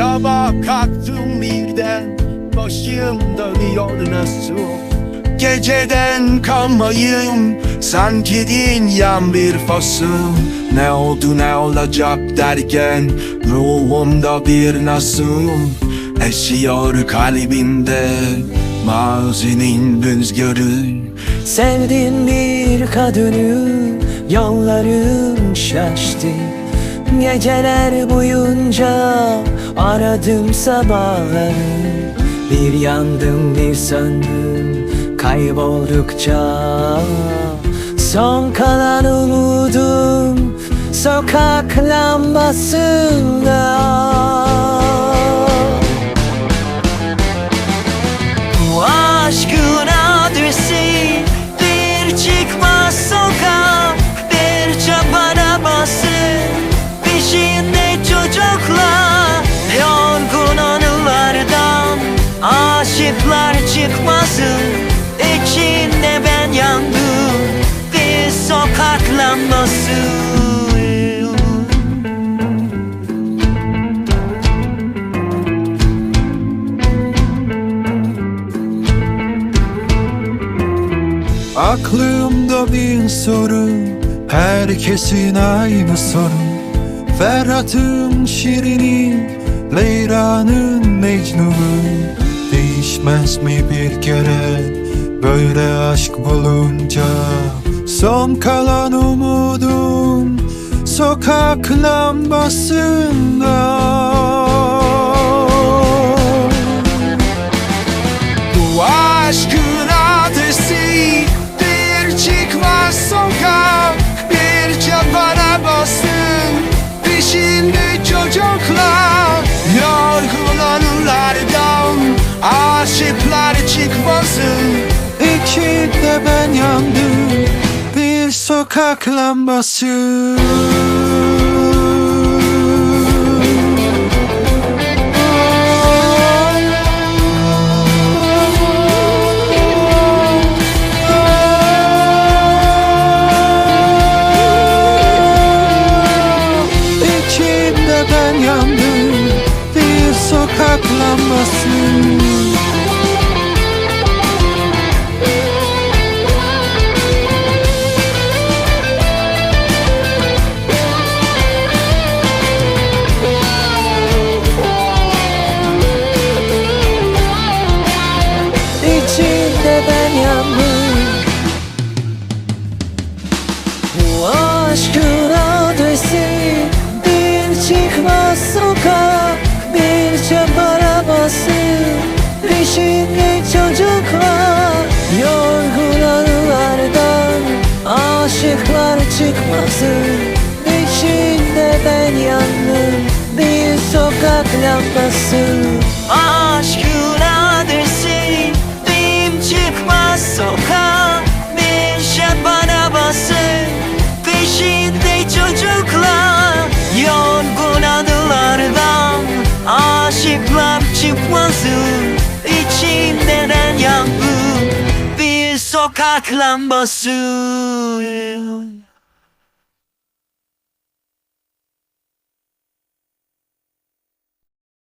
Sabah kalktım birden Başım dönüyor nasıl? Geceden kalmayayım Sanki dinleyen bir fasıl Ne oldu ne olacak derken Ruhumda bir nasıl Esiyor kalbimde Mazinin rüzgarı. Sevdiğin bir kadını Yollarım şaştı. Geceler boyunca Aradım sabahları Bir yandım bir söndüm Kayboldukça. Son kalan umudum Sokak lambasında çıkmasın İçinde ben yandım bir sokak lambası Aklımda bir soru Herkesin aynı soru. Ferhat'ın Şirin'i Leyra'nın Mecnun'u Değişmez mi bir kere? Böyle aşk bulunca Son kalan umudum Sokak lambasında aşıklar çıkmasın İçinde ben yandım. Bir sokak lambası. Ben yandım. Bir sokak Çıkmaz sokak Bir çöp arabası. Peşinde çocuklar Yorgun anılardan Aşıklar çıkmasın İçinde ben yandım Bir sokak lambası. Aşkın çıkmasın İçinde ben yandım Bir sokak lambası